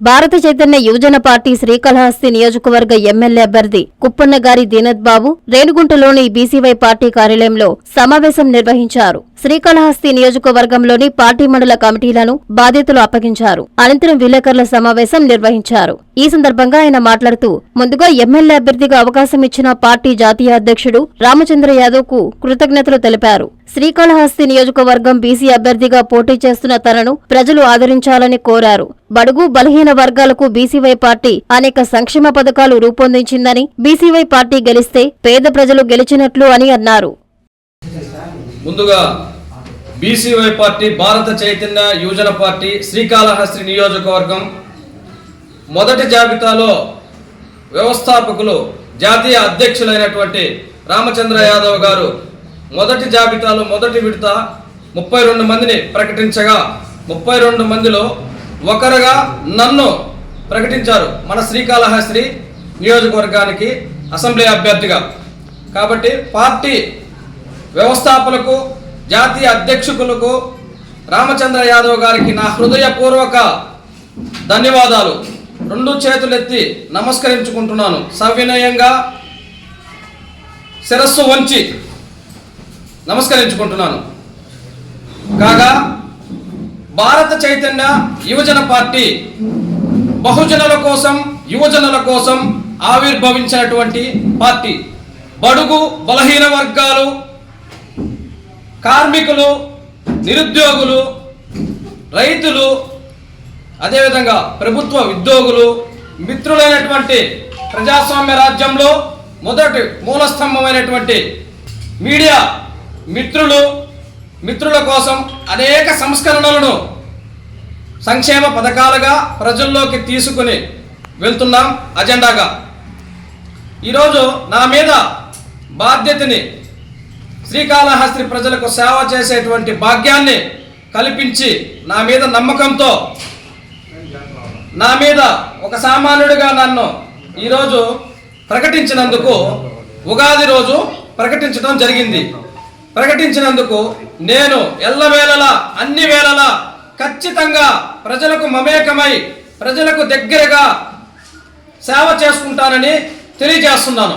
భారత చైతన్య యువజన పార్టీ శ్రీకాళహస్తి నియోజకవర్గ ఎమ్మెల్యే అభ్యర్థి కుప్పన్నగారి దీనత్ బాబు రేణుగుంటలోని బీసీవై పార్టీ కార్యాలయంలో సమావేశం నిర్వహించారు. శ్రీకాళహస్తి నియోజకవర్గంలోని పార్టీ మండల కమిటీలను బాధ్యతలు అప్పగించారు. అనంతరం విలేకరుల సమావేశం నిర్వహించారు. ఈ సందర్భంగా ఆయన మాట్లాడుతూ ముందుగా ఎమ్మెల్యే అభ్యర్థిగా అవకాశం ఇచ్చిన పార్టీ జాతీయ అధ్యక్షుడు రామచంద్ర యాదవ్కు కృతజ్ఞతలు తెలిపారు. శ్రీకాళహస్తి నియోజకవర్గం బీసీ అభ్యర్థిగా పోటీ చేస్తున్న తనను ప్రజలు ఆదరించాలని కోరారు. బడుగు బలహీన వర్గాలకు బీసీవై పార్టీ అనేక సంక్షేమ పథకాలు రూపొందించిందని బీసీవై పార్టీ గెలిస్తే పేద ప్రజలు గెలిచినట్లు అని అన్నారు. ముందుగా బీసీవై పార్టీ భారత చైతన్య యువజన పార్టీ శ్రీకాళహస్తి నియోజకవర్గం మొదటి జాబితాలో వ్యవస్థాపకులు జాతీయ అధ్యక్షులైనటువంటి రామచంద్ర యాదవ్ గారు మొదటి జాబితాలో మొదటి విడత ముప్పై రెండు మందిని ప్రకటించగా ముప్పై రెండు మందిలో ఒకరుగా నన్ను ప్రకటించారు మన శ్రీకాళహస్తి నియోజకవర్గానికి అసెంబ్లీ అభ్యర్థిగా. కాబట్టి పార్టీ వ్యవస్థాపకులకు జాతీయ అధ్యక్షులకు రామచంద్ర యాదవ్ గారికి నా హృదయపూర్వక ధన్యవాదాలు. రెండు చేతులెత్తి నమస్కరించుకుంటున్నాను. సవినయంగా శిరస్సు వంచి నమస్కరించుకుంటున్నాను. కాగా భారత చైతన్య యువజన పార్టీ బహుజనుల కోసం యువజనుల కోసం ఆవిర్భవించినటువంటి పార్టీ. బడుగు బలహీన వర్గాలు కార్మికులు నిరుద్యోగులు రైతులు అదేవిధంగా ప్రభుత్వ ఉద్యోగులు మిత్రులైనటువంటి ప్రజాస్వామ్య రాజ్యంలో మొదటి మూలస్తంభమైనటువంటి మీడియా మిత్రులు మిత్రుల కోసం అనేక సంస్కరణలను సంక్షేమ పథకాలుగా ప్రజల్లోకి తీసుకుని వెళ్తున్నాం అజెండాగా. ఈరోజు నా మీద బాధ్యతని శ్రీకాళహస్తి ప్రజలకు సేవ చేసేటువంటి భాగ్యాన్ని కల్పించి నా మీద నమ్మకంతో నా మీద ఒక సామాన్యుడిగా నన్ను ఈరోజు ప్రకటించినందుకు ఉగాది రోజు ప్రకటించడం జరిగింది. ప్రకటించినందుకు నేను ఎల్లవేళలా అన్ని వేళలా ఖచ్చితంగా ప్రజలకు మమేకమై ప్రజలకు దగ్గరగా సేవ చేసుకుంటానని తెలియజేస్తున్నాను.